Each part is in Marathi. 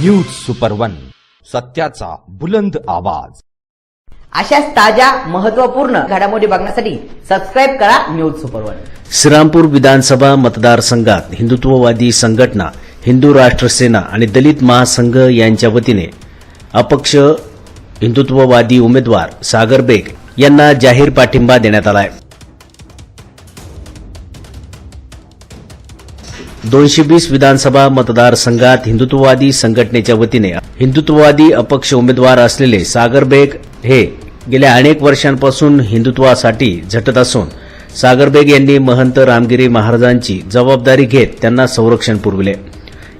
न्यूज सुपर वन सत्याचा बुलंद आवाज. अशाच ताज्या महत्त्वपूर्ण घडामोडी बघण्यासाठी सबस्क्राईब करा न्यूज सुपर वन श्रीरामपूर विधानसभा मतदारसंघात हिंदुत्ववादी संघटना हिंदू राष्ट्र सेना आणि दलित महासंघ यांच्या वतीने अपक्ष हिंदुत्ववादी उमेदवार सागर बेग यांना जाहीर पाठिंबा देण्यात आलाय. दोनशे वीस विधानसभा मतदारसंघात हिंदुत्ववादी संघटनेच्या वतीने हिंदुत्ववादी अपक्ष उमेदवार असलेले सागर बेग हे गेल्या अनेक वर्षांपासून हिंदुत्वासाठी झटत असून सागर बेग यांनी महंत रामगिरी महाराजांची जबाबदारी घेत त्यांना संरक्षण पुरविले.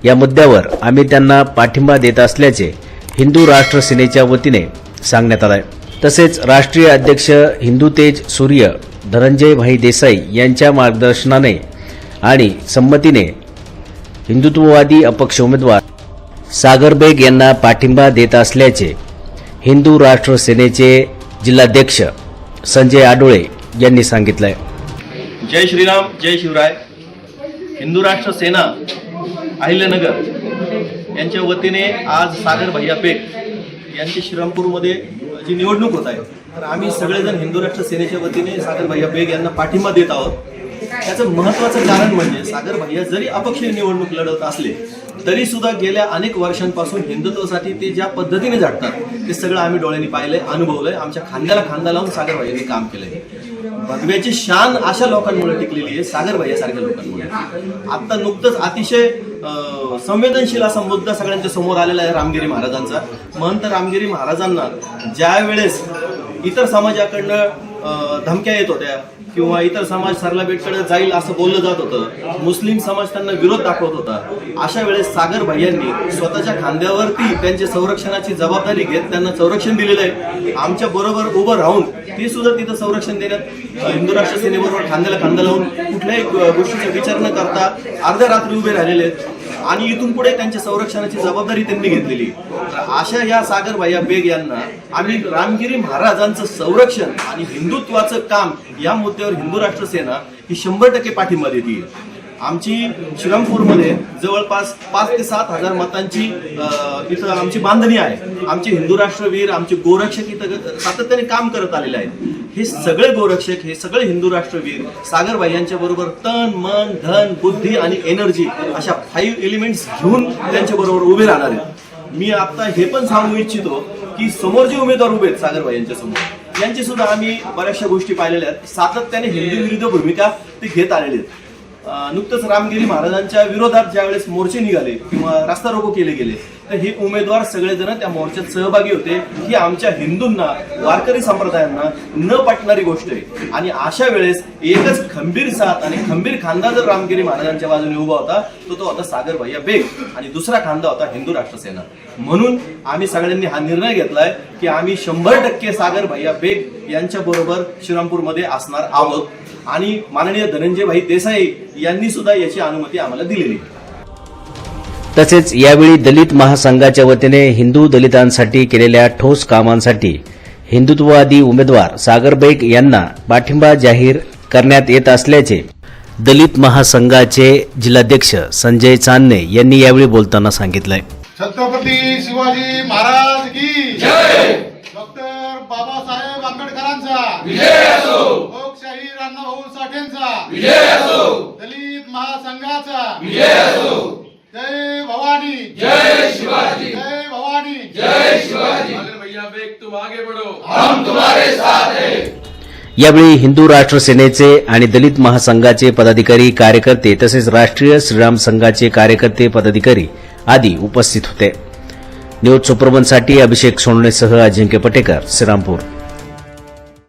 या मुद्द्यावर आम्ही त्यांना पाठिंबा देत असल्याचे हिंदू राष्ट्र सेनेच्या वतीने सांगण्यात आलंय. तसेच राष्ट्रीय अध्यक्ष हिंदू तेज सूर्य धनंजय भाई देसाई यांच्या मार्गदर्शनाने आणि संमतीने हिंदुत्ववादी अपक्ष उमेदवार सागर बेग यांना पाठिंबा देत असल्याचे हिंदू राष्ट्र सेनेचे जिल्हाध्यक्ष संजय आडोळे यांनी सांगितलंय. जय श्रीराम जय शिवराय. हिंदू राष्ट्र सेना अहिल्यानगर यांच्या वतीने आज सागर भैया पेक यांची श्रीरामपूरमध्ये जी निवडणूक होत आहे तर आम्ही सगळेजण हिंदू राष्ट्र सेनेच्या वतीने सागर भैया बेग यांना पाठिंबा देत आहोत. त्याचं महत्वाचं कारण म्हणजे सागर भैया जरी अपक्षीय निवडणूक लढत असले तरी सुद्धा गेल्या अनेक वर्षांपासून हिंदुत्वासाठी ते ज्या पद्धतीने झटतात ते सगळं आम्ही डोळ्यांनी पाहिलंय अनुभवलंय आमच्या खांद्याला खांदा लावून सागर भैयांनी काम केलंय. भगव्याची शान अशा लोकांमुळे टिकलेली आहे सागर भैयासारख्या लोकांमुळे. आता नुकतंच अतिशय संवेदनशील असा मुद्दा सगळ्यांच्या समोर आलेला आहे रामगिरी महाराजांचा. महंत रामगिरी महाराजांना ज्या वेळेस इतर समाजाकडनं धमक्या येत होत्या किंवा इतर समाज सरलाबेटकडे जाईल असं बोललं जात होतं. मुस्लिम समाज त्यांना विरोध दाखवत होता. अशा वेळेस सागर भैयांनी स्वतःच्या खांद्यावरती त्यांच्या संरक्षणाची जबाबदारी घेत त्यांना संरक्षण दिलेलं आहे. आमच्या बरोबर उभं राहून ते सुद्धा तिथं संरक्षण देण्यात हिंदू राष्ट्र सेनेबरोबर खांद्याला खांदा लावून कुठल्याही गोष्टीचा विचार न करता अर्ध्या रात्री उभे राहिलेले आहेत. आणि इथून पुढे त्यांच्या संरक्षणाची जबाबदारी त्यांनी घेतलेली. तर अशा या सागर भैया बेग यांना आम्ही रामगिरी महाराजांचं संरक्षण आणि हिंदुत्वाचं काम या मुद्द्यावर हिंदू राष्ट्र सेना ही शंभर टक्के पाठिंबा देते. आमची श्रीरामपूरमध्ये जवळपास पाच ते सात हजार मतांची इथं आमची बांधणी आहे. आमचे हिंदू राष्ट्रवीर आमचे गोरक्षक इथं सातत्याने काम करत आलेले आहेत. हे सगळे गोरक्षक हे सगळे हिंदू राष्ट्रवीर सागरबाई यांच्या बरोबर तन मन धन बुद्धी आणि एनर्जी अशा फाईव्ह एलिमेंट्स घेऊन त्यांच्या बरोबर उभे राहणार आहेत. मी आता हे पण सांगू इच्छितो की समोर जे उमेदवार उभे आहेत सागरबाई यांच्या समोर यांची सुद्धा आम्ही बऱ्याचशा गोष्टी पाहिलेल्या आहेत. सातत्याने हिंदू विरुद्ध भूमिका ते घेत आलेले आहेत. नुकतंच रामगिरी महाराजांच्या विरोधात ज्यावेळेस मोर्चे निघाले किंवा रास्ता रोको केले गेले तर हे उमेदवार सगळेजण त्या मोर्चात सहभागी होते. ही आमच्या हिंदूंना वारकरी संप्रदायांना न पटणारी गोष्ट आहे. आणि अशा वेळेस एकच खंबीर साथ आणि खंबीर खांदा जर रामगिरी महाराजांच्या बाजूने उभा होता तो तो होता सागर भैया बेग. आणि दुसरा खांदा होता हिंदू राष्ट्र सेना म्हणून आम्ही सगळ्यांनी हा निर्णय घेतलाय की आम्ही शंभर टक्के सागर भैया बेग यांच्या बरोबर श्रीरामपूरमध्ये असणार आहोत. आणि माननीय धनंजय भाई देसाई यांनी सुद्धा याची अनुमती आम्हाला दिलेली. तसेच यावेळी दलित महासंघाच्या वतीने हिंदू दलितांसाठी केलेल्या ठोस कामांसाठी हिंदुत्ववादी उमेदवार सागर बेग यांना पाठिंबा जाहीर करण्यात येत असल्याचे दलित महासंघाचे जिल्हाध्यक्ष संजय चांदणे यांनी यावेळी बोलताना सांगितलंय. छत्रपती शिवाजी महाराज की जय! डॉक्टर बाबासाहेब आंबेडकरांचा. साठेंचा. विजय असो. दलित महासंघाचा. विजय असो. जय भवानी. जय शिवाजी. जय भवानी. जय सागर भैया बेग तुम आगे बढ़ो. यावेळी हिंदू राष्ट्र सेनेचे आणि दलित महासंघाचे पदाधिकारी कार्यकर्ते तसेच राष्ट्रीय श्रीराम संघाचे कार्यकर्ते पदाधिकारी आदी उपस्थित होते. न्यूज सुप्रबनसाठी अभिषेक सोनवणेसह अजिंक्य पटेकर श्रीरामपूर.